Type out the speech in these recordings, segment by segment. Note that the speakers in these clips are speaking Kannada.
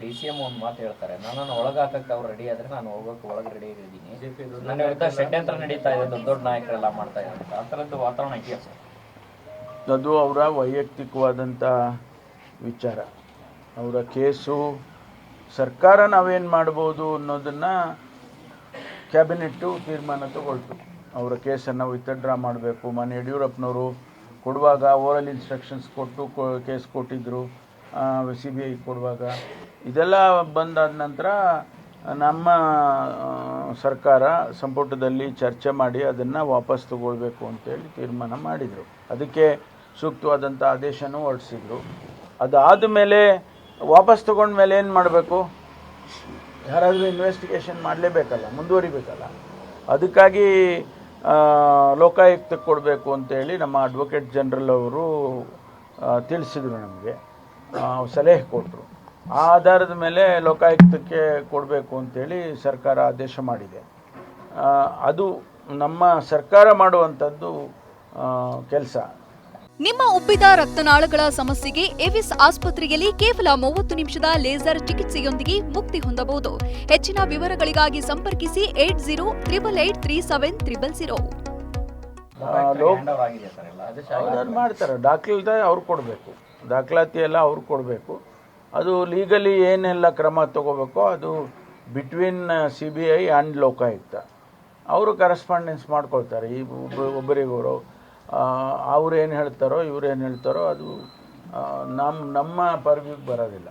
ಡಿ ಸಿ ಎಂ ಒಂದು ಮಾತು ಹೇಳ್ತಾರೆ. ನನ್ನನ್ನು ಒಳಗಾಕಕ್ಕೆ ಅವ್ರು ರೆಡಿ ಆದ್ರೆ ನಾನು ಹೋಗೋಕೆ ಒಳಗೆ ರೆಡಿ ಆಗಿದ್ದೀನಿ. ನನ್ನ ವಿರುದ್ಧ ಷಡ್ಯಂತ್ರ ನಡೀತಾ ಇದೆ ದೊಡ್ಡ ದೊಡ್ಡ ನಾಯಕರೆಲ್ಲ ಮಾಡ್ತಾ ಇದ್ದಾರೆ. ಆ ಥರದ್ದು ವಾತಾವರಣ ಇದೆಯಾ? ಸರ್ ಅದು ಅವರ ವೈಯಕ್ತಿಕವಾದಂಥ ವಿಚಾರ. ಅವರ ಕೇಸು ಸರ್ಕಾರ ನಾವೇನು ಮಾಡ್ಬೋದು ಅನ್ನೋದನ್ನು ಕ್ಯಾಬಿನೆಟ್ಟು ತೀರ್ಮಾನ ತಗೊಳ್ತು. ಅವರ ಕೇಸನ್ನು ವಿತ್ಡ್ರಾ ಮಾಡಬೇಕು. ಮನೆ ಯಡಿಯೂರಪ್ಪನವರು ಕೊಡುವಾಗ ಓರಲ್ ಇನ್ಸ್ಟ್ರಕ್ಷನ್ಸ್ ಕೊಟ್ಟು ಕೇಸ್ ಕೊಟ್ಟಿದ್ದರು ಸಿ ಬಿ ಐ ಕೊಡುವಾಗ. ಇದೆಲ್ಲ ಬಂದಾದ ನಂತರ ನಮ್ಮ ಸರ್ಕಾರ ಸಂಪುಟದಲ್ಲಿ ಚರ್ಚೆ ಮಾಡಿ ಅದನ್ನು ವಾಪಸ್ ತಗೊಳ್ಬೇಕು ಅಂತೇಳಿ ತೀರ್ಮಾನ ಮಾಡಿದರು. ಅದಕ್ಕೆ ಸೂಕ್ತವಾದಂಥ ಆದೇಶನೂ ಹೊರಡಿಸಿದ್ರು. ಅದಾದ ಮೇಲೆ ವಾಪಸ್ ತಗೊಂಡ್ಮೇಲೆ ಏನು ಮಾಡಬೇಕು? ಯಾರಾದರೂ ಇನ್ವೆಸ್ಟಿಗೇಷನ್ ಮಾಡಲೇಬೇಕಲ್ಲ, ಮುಂದುವರಿಬೇಕಲ್ಲ. ಅದಕ್ಕಾಗಿ ಲೋಕಾಯುಕ್ತಕ್ಕೆ ಕೊಡಬೇಕು ಅಂತೇಳಿ ನಮ್ಮ ಅಡ್ವೊಕೇಟ್ ಜನರಲ್ ಅವರು ತಿಳಿಸಿದರು ನಮಗೆ. ಸಲಹೆ ಕೊಟ್ಟರು ಆ ಆಧಾರದ ಮೇಲೆ ಲೋಕಾಯುಕ್ತಕ್ಕೆ ಕೊಡಬೇಕು ಅಂತೇಳಿ ಸರ್ಕಾರ ಆದೇಶ ಮಾಡಿದೆ. ಆ, ಅದು ನಮ್ಮ ಸರ್ಕಾರ ಮಾಡುವಂಥದ್ದು ಕೆಲಸ. ನಿಮ್ಮ ಉಬ್ಬಿದ ರಕ್ತನಾಳಗಳ ಸಮಸ್ಯೆಗೆ ಎವಿಸ್ ಆಸ್ಪತ್ರೆಯಲ್ಲಿ ಕೇವಲ ಮೂವತ್ತು ನಿಮಿಷದ ಲೇಸರ್ ಚಿಕಿತ್ಸೆಯೊಂದಿಗೆ ಮುಕ್ತಿ ಹೊಂದಬಹುದು. ಹೆಚ್ಚಿನ ವಿವರಗಳಿಗಾಗಿ ಸಂಪರ್ಕಿಸಿ eight zero triple eight three seven triple zero. ಮಾಡ್ತಾರೆ. ಡಾಕ್ಟರ್ ಅವ್ರು ಕೊಡಬೇಕು. ದಾಖಲಾತಿ ಎಲ್ಲ ಅವ್ರು ಕೊಡಬೇಕು. ಅದು ಲೀಗಲಿ ಏನೆಲ್ಲ ಕ್ರಮ ತಗೋಬೇಕೋ ಅದು between C B I and Lokayukta. ಅವರು ಕರೆಸ್ಪಾಂಡೆನ್ಸ್ ಮಾಡ್ಕೊಳ್ತಾರೆ. ಈ ಒಬ್ಬ ಒಬ್ಬರಿಗೊಬ್ಬರು ಅವ್ರು ಏನು ಹೇಳ್ತಾರೋ, ಇವ್ರು ಏನು ಹೇಳ್ತಾರೋ ಅದು ನಮ್ಮ ನಮ್ಮ ಪರ್ವಿಗೆ ಬರೋದಿಲ್ಲ.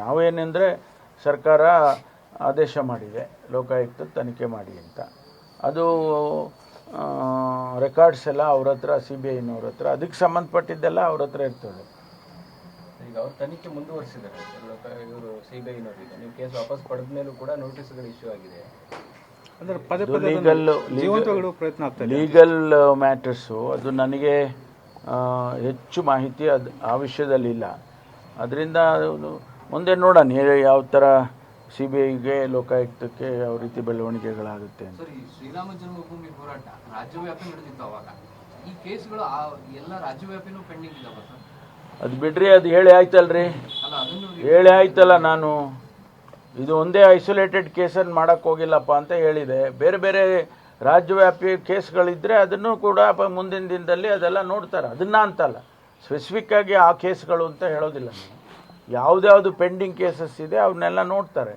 ನಾವೇನೆಂದರೆ ಸರ್ಕಾರ ಆದೇಶ ಮಾಡಿದೆ, ಲೋಕಾಯುಕ್ತ ತನಿಖೆ ಮಾಡಿ ಅಂತ. ಅದು ರೆಕಾರ್ಡ್ಸ್ ಎಲ್ಲ ಅವ್ರ ಹತ್ರ ಸಿ ಬಿ ಐನವ್ರ ಹತ್ರ, ಅದಕ್ಕೆ ಸಂಬಂಧಪಟ್ಟಿದ್ದೆಲ್ಲ ಅವ್ರ ಹತ್ರ ಇರ್ತದೆ. ಈಗ ಅವ್ರು ತನಿಖೆ ಮುಂದುವರಿಸಿದ್ದಾರೆ. ಇವರು ಸಿ ಬಿ ನೀವು ಕೇಸ್ ವಾಪಸ್ ಪಡೆದ ಮೇಲೂ ಕೂಡ ನೋಟಿಸ್ಗಳು ಇಶ್ಯೂ ಆಗಿದೆ. ಅಂದ್ರೆ ಪದೇ ಪದೇ ಲೀಗಲ್ ಪ್ರಯತ್ನ ಲೀಗಲ್ ಮ್ಯಾಟರ್ಸು ಅದು ನನಗೆ ಹೆಚ್ಚು ಮಾಹಿತಿ ಅದು ಆ ವಿಷಯದಲ್ಲಿ ಇಲ್ಲ. ಅದರಿಂದ ಅದು ಮುಂದೆ ನೋಡೋಣ ಯಾವ ಥರ ಸಿ ಬಿ ಐಗೆ ಲೋಕಾಯುಕ್ತಕ್ಕೆ ಯಾವ ರೀತಿ ಬೆಳವಣಿಗೆಗಳಾಗುತ್ತೆ ಅಂತ. ಶ್ರೀರಾಮ ಜನ್ಮಭೂಮಿ ಹೋರಾಟ ರಾಜ್ಯವ್ಯಾಪಿ ನಡೆದಿತ್ತು ಅವಾಗ. ಈ ಕೇಸ್ಗಳು ಆ ಎಲ್ಲ ರಾಜ್ಯವ್ಯಾಪಿನೂ ಪೆಂಡಿಂಗ್ ಇದಾವ ಸರ್? ಅದು ಬಿಡ್ರಿ, ಅದು ಹೇಳಿ ಆಯ್ತಲ್ರಿ. ಹೇಳಿ ಆಯ್ತಲ್ಲ ನಾನು. ಇದು ಒಂದೇ ಐಸೋಲೇಟೆಡ್ ಕೇಸನ್ನು ಮಾಡೋಕ್ಕೆ ಹೋಗಿಲ್ಲಪ್ಪ ಅಂತ ಹೇಳಿದೆ. ಬೇರೆ ಬೇರೆ ರಾಜ್ಯವ್ಯಾಪಿ ಕೇಸ್ಗಳಿದ್ದರೆ ಅದನ್ನು ಕೂಡ ಮುಂದಿನ ದಿನದಲ್ಲಿ ಅದೆಲ್ಲ ನೋಡ್ತಾರೆ. ಅದನ್ನ ಅಂತಲ್ಲ. ಸ್ಪೆಸಿಫಿಕ್ ಆಗಿ ಆ ಕೇಸ್ಗಳು ಅಂತ ಹೇಳೋದಿಲ್ಲ ಯಾವುದ್ಯಾವುದು ಪೆಂಡಿಂಗ್ ಕೇಸಸ್ ಇದೆ ಅವನ್ನೆಲ್ಲ ನೋಡ್ತಾರೆ.